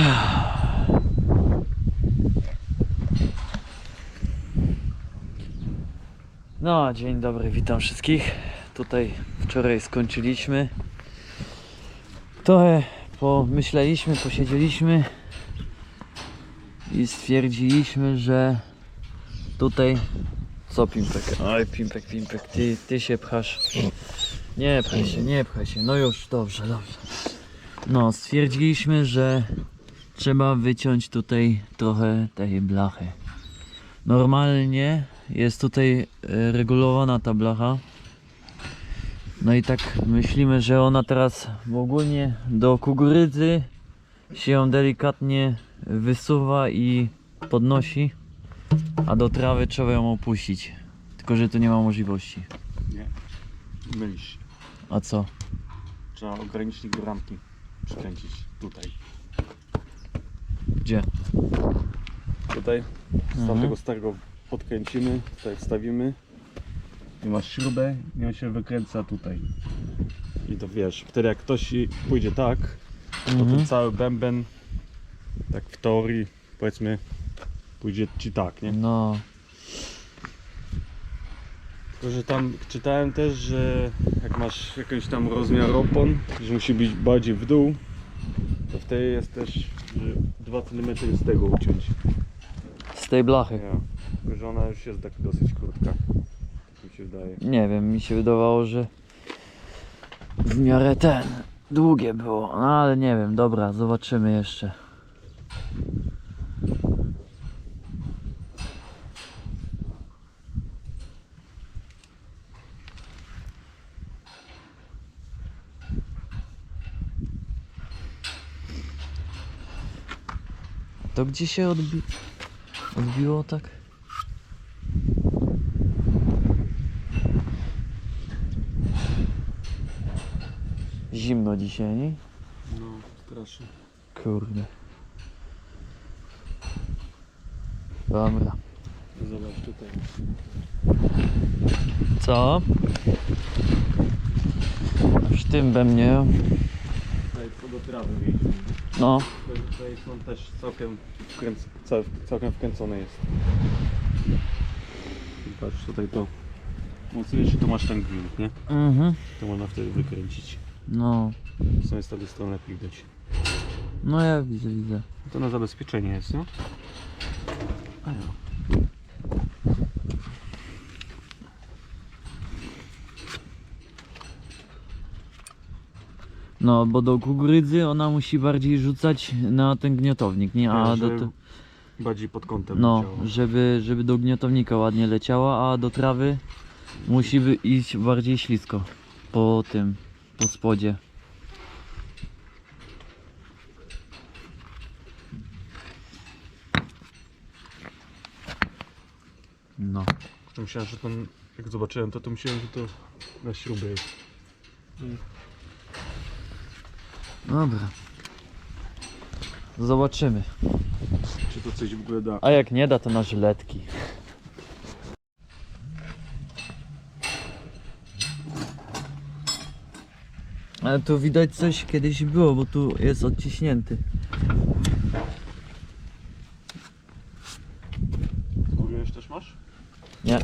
No, dzień dobry, witam wszystkich. Tutaj wczoraj skończyliśmy. Trochę pomyśleliśmy, posiedzieliśmy i stwierdziliśmy, że tutaj. Co Pimpek? Oj, Pimpek, Pimpek, ty, ty się pchasz. Nie pchaj się, nie pchaj się. No już, dobrze, dobrze. No, stwierdziliśmy, że trzeba wyciąć tutaj trochę tej blachy. Normalnie jest tutaj e, regulowana ta blacha. No i tak myślimy, że ona teraz ogólnie do kukurydzy się ją delikatnie wysuwa i podnosi, a do trawy trzeba ją opuścić. Tylko, że tu nie ma możliwości. Nie. Mylisz. A co? Trzeba ogranicznik do ramki przykręcić tutaj. Gdzie? Tutaj z Mhm. tamtego starego podkręcimy, tutaj wstawimy i masz śrubę i on się wykręca tutaj. I to wiesz, wtedy jak ktoś pójdzie tak, to Mhm. ten cały bęben, tak w teorii powiedzmy, pójdzie ci tak, nie? No, Tylko, że tam czytałem też, że jak masz jakiś tam rozmiar opon, że musi być bardziej w dół, wtedy jest też, że 2 cm z tego uciąć. z tej blachy. Tylko, że ona już jest tak dosyć krótka. Tak mi się wydaje. Nie wiem, mi się wydawało, że w miarę ten długie było, no ale nie wiem, dobra, zobaczymy jeszcze. To gdzie się odbi odbiło tak? Zimno dzisiaj, nie? No, strasznie. Kurde. Dobra. Zobacz tutaj. Co? W tym we mnie. Tutaj do trawy. No. Tutaj są też całkiem, wkręc... cał- całkiem wkręcone jest. I patrz tutaj to. Mocniejszy to masz ten gwint, nie? Mhm. To można wtedy wykręcić. No. Co jest z tej strony lepiej widać. No ja widzę, widzę. To na zabezpieczenie jest, no? A ja. No, bo do kukurydzy ona musi bardziej rzucać na ten gniotownik, nie? A Nie, do Bardziej pod kątem No, leciało. żeby, żeby do gniotownika ładnie leciała, a do trawy musi by iść bardziej ślisko po tym, po spodzie. No. To myślałem, że tam, jak zobaczyłem to, to myślałem, że to na śrubę jest. Dobra. Zobaczymy. Czy to coś w ogóle da? A jak nie da, to na żyletki. Ale tu widać coś kiedyś było, bo tu jest odciśnięty. Zgubiłeś też masz? Nie.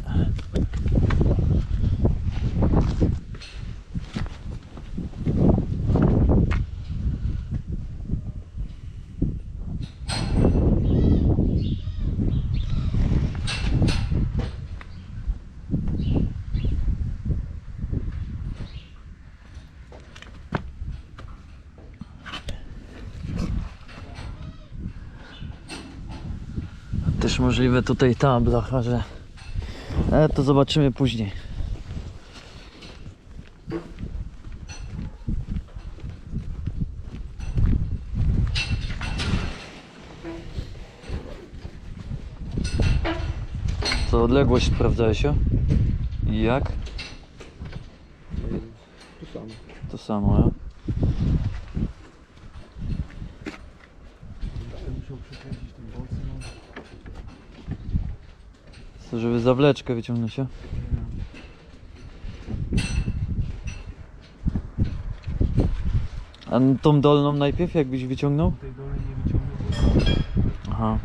Też możliwe tutaj ta blacha, że... Ale to zobaczymy później. Co, odległość sprawdzałeś? I jak? Tu sam. To samo, ja? Co, żeby zawleczkę wyciągnąć, ja? A tą dolną najpierw jakbyś wyciągnął? Tej dolnej nie wyciągnę. Aha.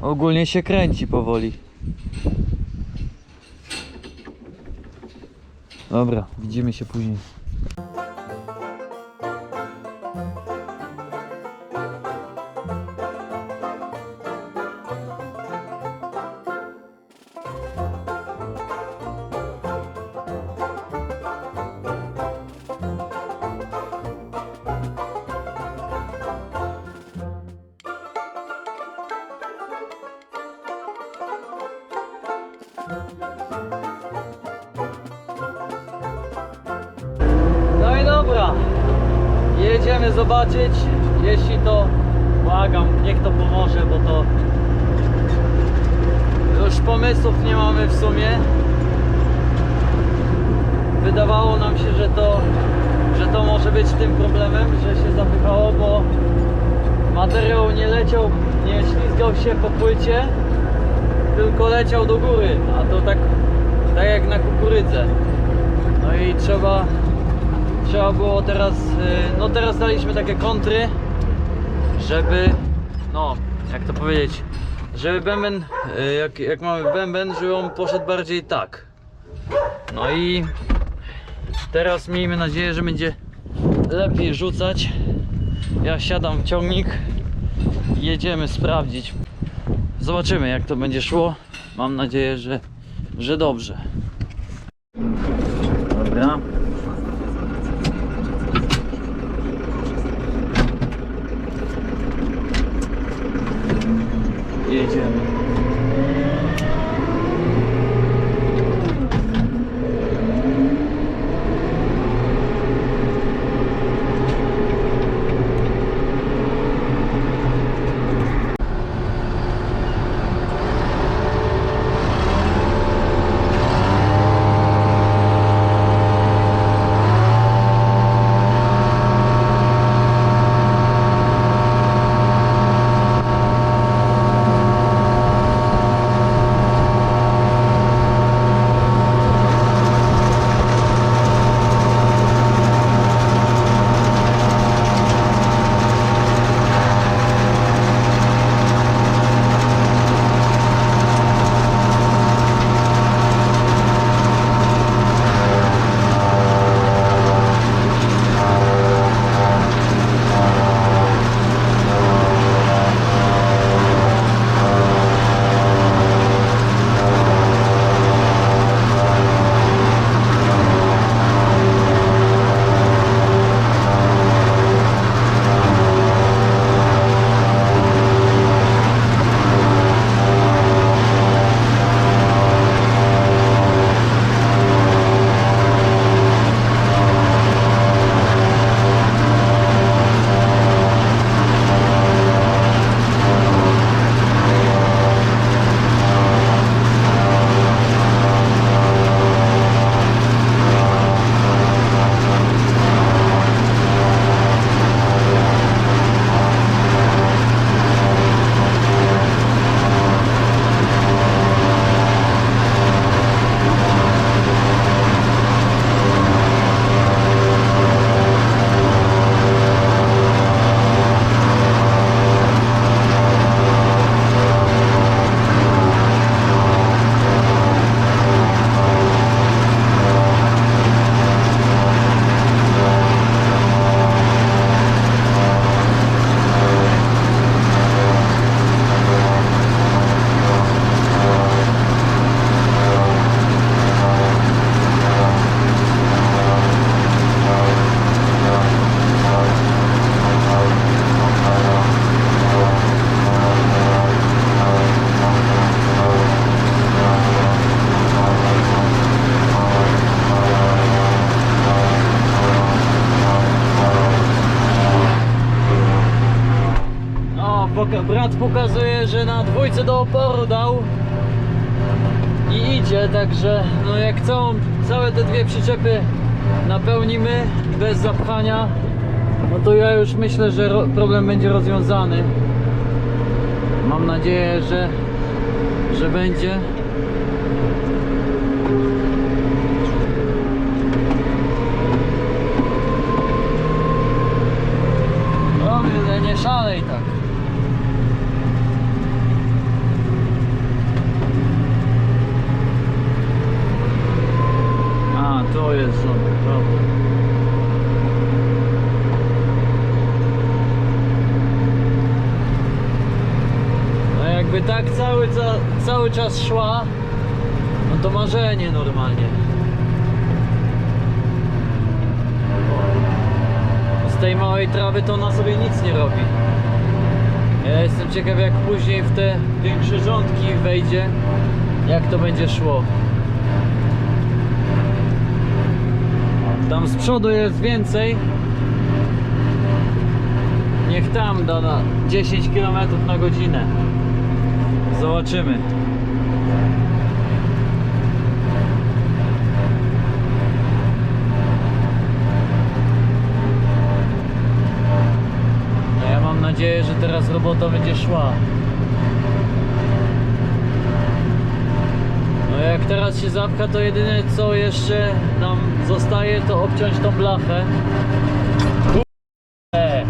Ogólnie się kręci powoli. Dobra, widzimy się później. Jedziemy zobaczyć. Jeśli to błagam, niech to pomoże, bo to już pomysłów nie mamy w sumie. Wydawało nam się, że to, że to może być tym problemem, że się zapychało, bo materiał nie leciał, nie ślizgał się po płycie, tylko leciał do góry, a to tak, tak jak na kukurydzę. No i trzeba trzeba było teraz, y, no teraz daliśmy takie kontry, żeby, no, jak to powiedzieć, żeby bęben, y, jak, jak mamy bęben, żeby on poszedł bardziej tak. No i teraz miejmy nadzieję, że będzie lepiej rzucać. Ja siadam w ciągnik jedziemy sprawdzić. Zobaczymy jak to będzie szło. Mam nadzieję, że, że dobrze. Dobra. Brat pokazuje, że na dwójce do oporu dał i idzie, także no jak całą, całe te dwie przyczepy napełnimy bez zapchania, no to ja już myślę, że ro- problem będzie rozwiązany. Mam nadzieję, że, że będzie. O, wiele nie szalej tak. A, to jest on, dobra. No jakby tak cały, ca, cały czas szła, no to marzenie normalnie. Z tej małej trawy to ona sobie nic nie robi. Ja jestem ciekaw jak później w te większe rządki wejdzie, jak to będzie szło. Tam z przodu jest więcej. Niech tam da na 10 km na godzinę. Zobaczymy. Ja mam nadzieję, że teraz robota będzie szła. No jak teraz się zapcha, to jedyne co jeszcze nam zostaje, to obciąć tą blachę. Kurde.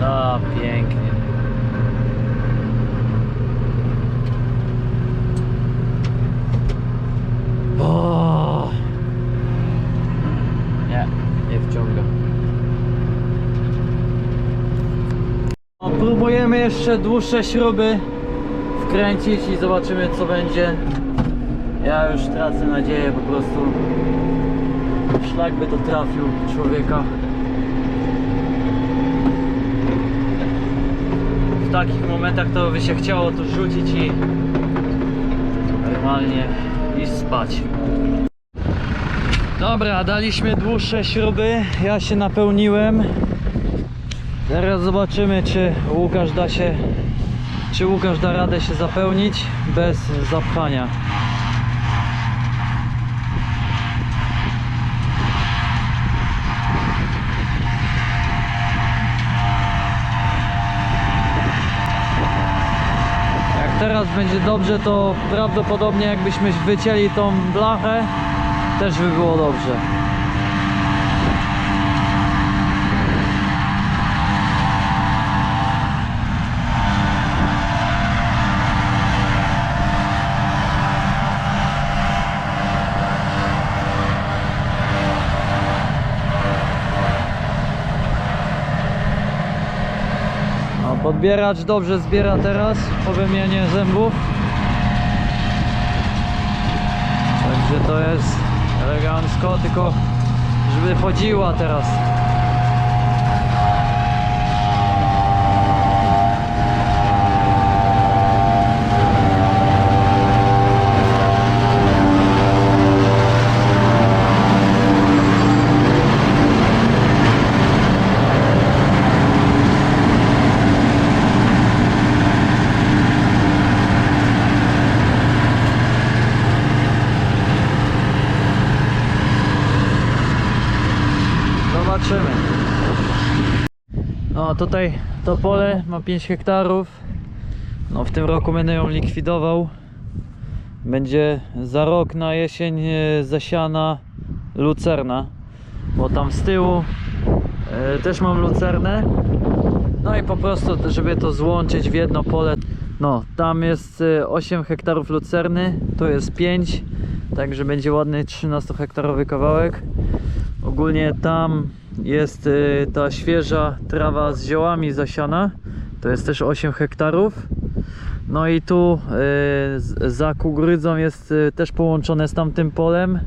No, pięknie. O! Nie, nie wciąga. No, próbujemy jeszcze dłuższe śruby wkręcić i zobaczymy co będzie. Ja już tracę nadzieję po prostu. Szlak by to trafił człowieka. W takich momentach to by się chciało to rzucić i normalnie iść spać. Dobra, daliśmy dłuższe śruby. Ja się napełniłem. Teraz zobaczymy, czy Łukasz da się, czy Łukasz da radę się zapełnić bez zapchania. Jak teraz będzie dobrze, to prawdopodobnie jakbyśmy wycięli tą blachę, też by było dobrze. No, podbieracz dobrze zbiera teraz po wymianie zębów. Także to jest elegancko, tylko żeby chodziła teraz. Zobaczymy. No tutaj to pole ma 5 hektarów. No w tym roku będę ją likwidował. Będzie za rok na jesień e, zasiana lucerna. Bo tam z tyłu e, też mam lucernę. No i po prostu, żeby to złączyć w jedno pole. No, tam jest e, 8 hektarów lucerny, tu jest 5. Także będzie ładny 13 hektarowy kawałek. Ogólnie tam jest y, ta świeża trawa z ziołami zasiana. To jest też 8 hektarów. No i tu y, za kukurydzą jest y, też połączone z tamtym polem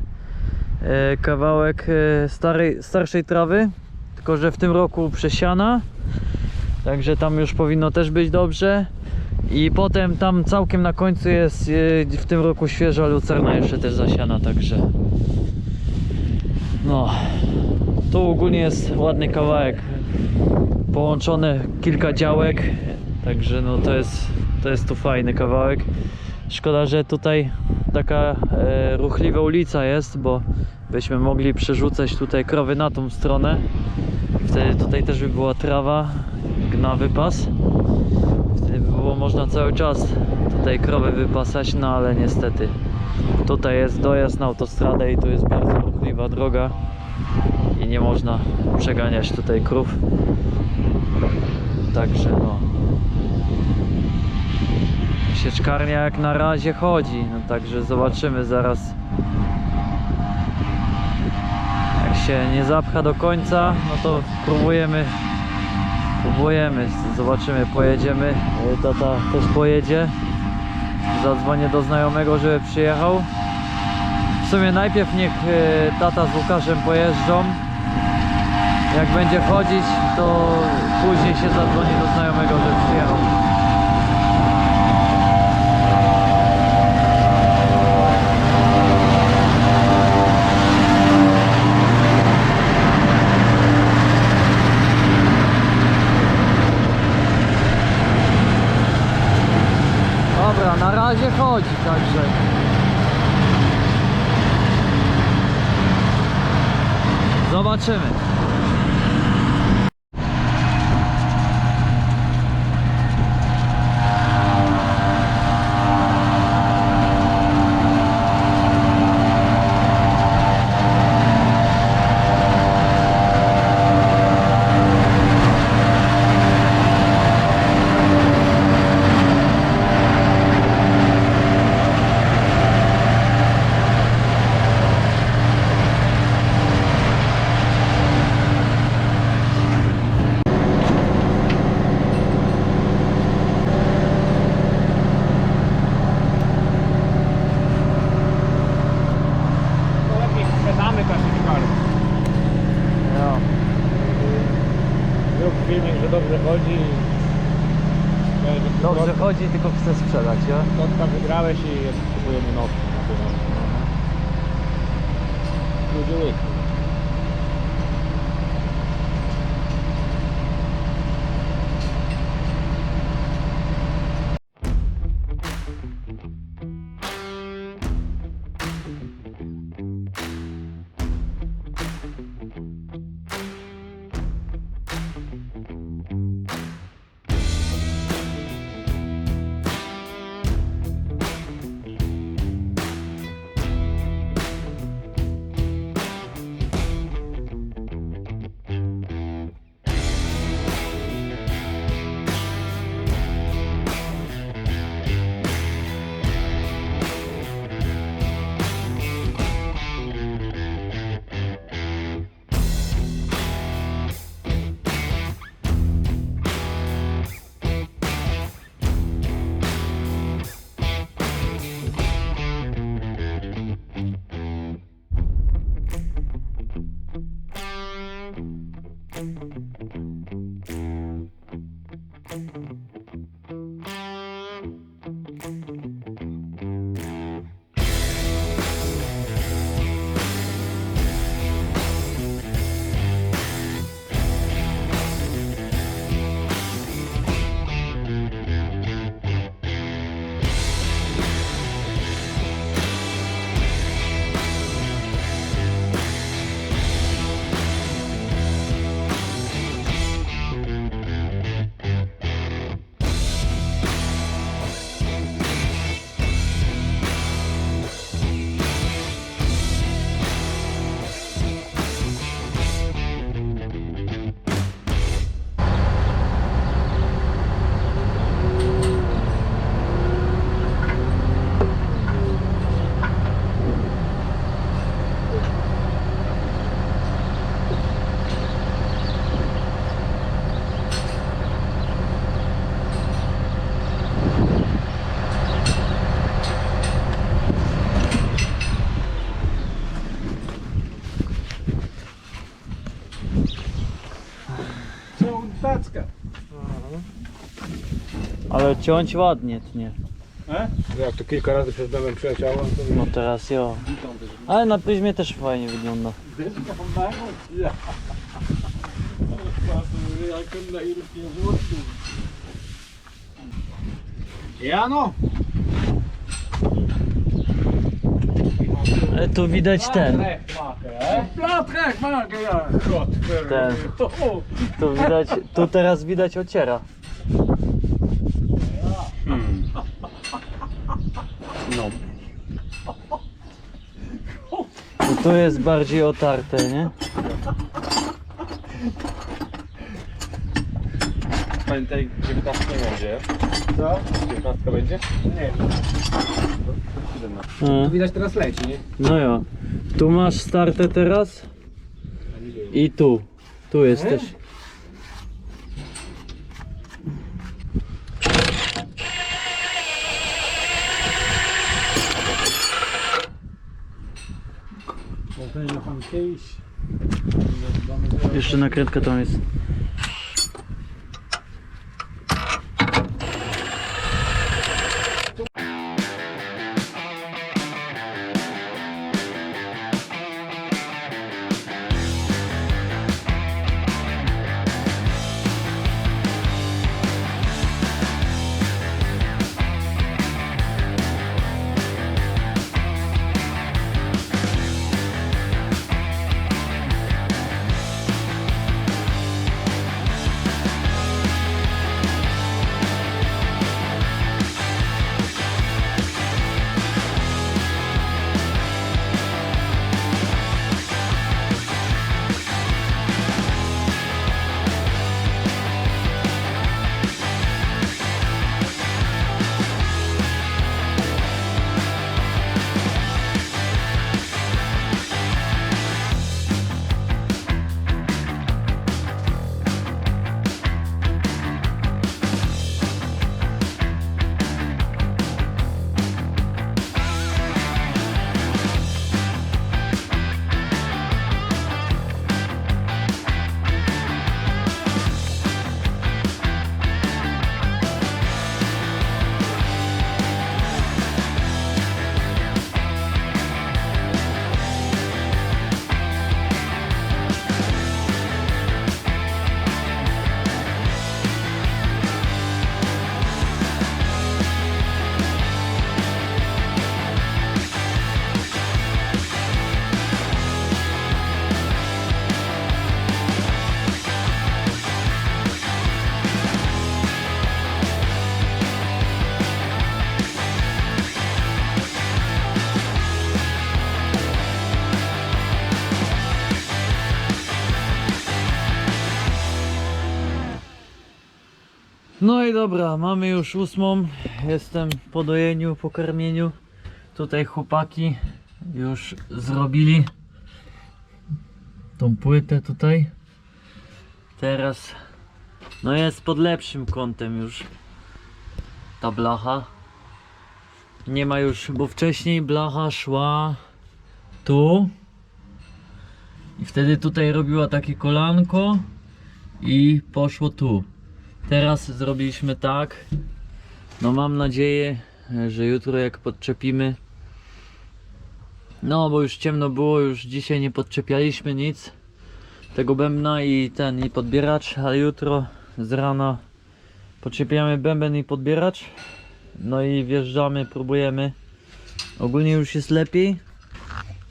kawałek starej, starszej trawy. Tylko, że w tym roku przesiana. Także tam już powinno też być dobrze. I potem tam całkiem na końcu jest w tym roku świeża lucerna jeszcze też zasiana, także no, tu ogólnie jest ładny kawałek. Połączone kilka działek. Także no to jest, to jest tu fajny kawałek. Szkoda, że tutaj taka e, ruchliwa ulica jest, bo byśmy mogli przerzucać tutaj krowy na tą stronę. Wtedy tutaj też by była trawa na wypas. można cały czas tutaj krowy wypasać, no ale niestety tutaj jest dojazd na autostradę i tu jest bardzo ruchliwa droga nie można przeganiać tutaj krów. Także no. Sieczkarnia jak na razie chodzi, no także zobaczymy zaraz. Jak się nie zapcha do końca, no to próbujemy Próbujemy, zobaczymy, pojedziemy. E, Tata też pojedzie. Zadzwonię do znajomego, żeby przyjechał. W sumie najpierw niech e, tata z Łukaszem pojeżdżą. Jak będzie chodzić, to później się zadzwoni do znajomego, żeby przyjechał. Dobra, na razie chodzi, także. Zobaczymy. To lepiej sprzedamy te szykary. Ja. Zrób filmik, że dobrze chodzi. Dobrze chodzi, tylko chcę sprzedać, ja? Kotka wygrałeś i kupujemy nowy. Łyk. Ale ciąć ładnie tnie. E? Jak to kilka razy przed domem przeleciało, to No teraz jo. Ale na pryzmie też fajnie wygląda. Ja. Jano! Ale tu widać ten. Platrek, ja. Ten. Tu widać, tu teraz widać ociera. To jest bardziej otarte, nie? Pamiętaj, 19 nie będzie. Co? 19 będzie? Nie. No, Widać teraz leci, nie? no ja. Tu masz startę teraz i tu. Tu jesteś. Jeszcze nakrętka tam jest. No i dobra, mamy już ósmą. Jestem po dojeniu, po karmieniu. Tutaj chłopaki już zrobili tą płytę tutaj. Teraz no jest pod lepszym kątem już ta blacha. Nie ma już, bo wcześniej blacha szła tu i wtedy tutaj robiła takie kolanko i poszło tu. Teraz zrobiliśmy tak. No mam nadzieję, że jutro jak podczepimy. No bo już ciemno było, już dzisiaj nie podczepialiśmy nic tego bębna i ten i podbieracz, ale jutro z rana podczepiamy bęben i podbieracz. No i wjeżdżamy, próbujemy. Ogólnie już jest lepiej,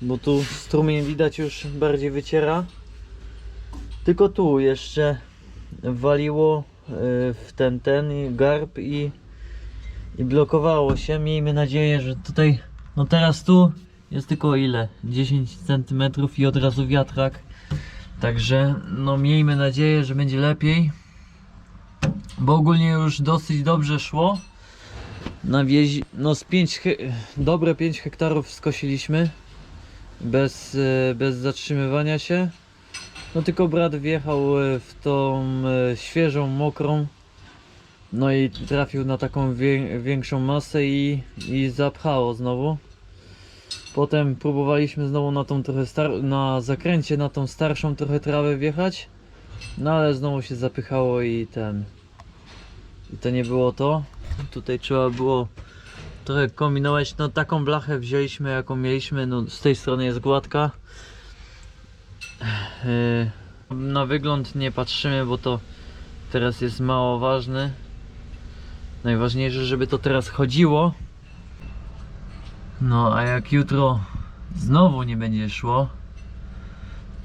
bo tu strumień widać już bardziej wyciera. Tylko tu jeszcze waliło w ten ten garb i, i blokowało się. Miejmy nadzieję, że tutaj no teraz tu jest tylko ile? 10 cm i od razu wiatrak. Także no miejmy nadzieję, że będzie lepiej. Bo ogólnie już dosyć dobrze szło. Na wiezi, no z 5 he, dobre 5 hektarów skosiliśmy bez, e, bez zatrzymywania się. No tylko brat wjechał e, w tą e, świeżą, mokrą. No i trafił na taką większą masę i, i zapchało znowu. Potem próbowaliśmy znowu na tą trochę star na zakręcie na tą starszą trochę trawę wjechać. No ale znowu się zapychało i ten. I to nie było to. Tutaj trzeba było trochę kombinować. No taką blachę wzięliśmy jaką mieliśmy. No z tej strony jest gładka. Yy, Na wygląd nie patrzymy, bo to teraz jest mało ważne. Najważniejsze, żeby to teraz chodziło. No, a jak jutro znowu nie będzie szło,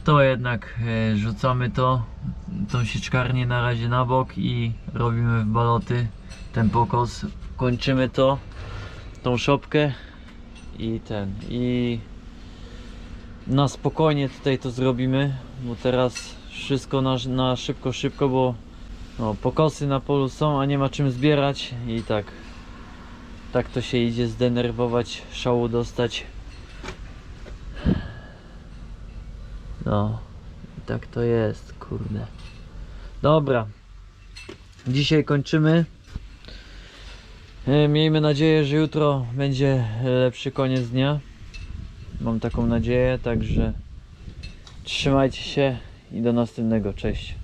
to jednak e, rzucamy to, tą sieczkarnię na razie na bok i robimy w baloty ten pokos. Kończymy to, tą szopkę i ten i na spokojnie tutaj to zrobimy, bo teraz wszystko na, na szybko, szybko, bo no, pokosy na polu są, a nie ma czym zbierać i tak tak to się idzie zdenerwować, szału dostać. No, tak to jest, kurde. Dobra, dzisiaj kończymy. E, Miejmy nadzieję, że jutro będzie lepszy koniec dnia. Mam taką nadzieję, także trzymajcie się i do następnego. Cześć.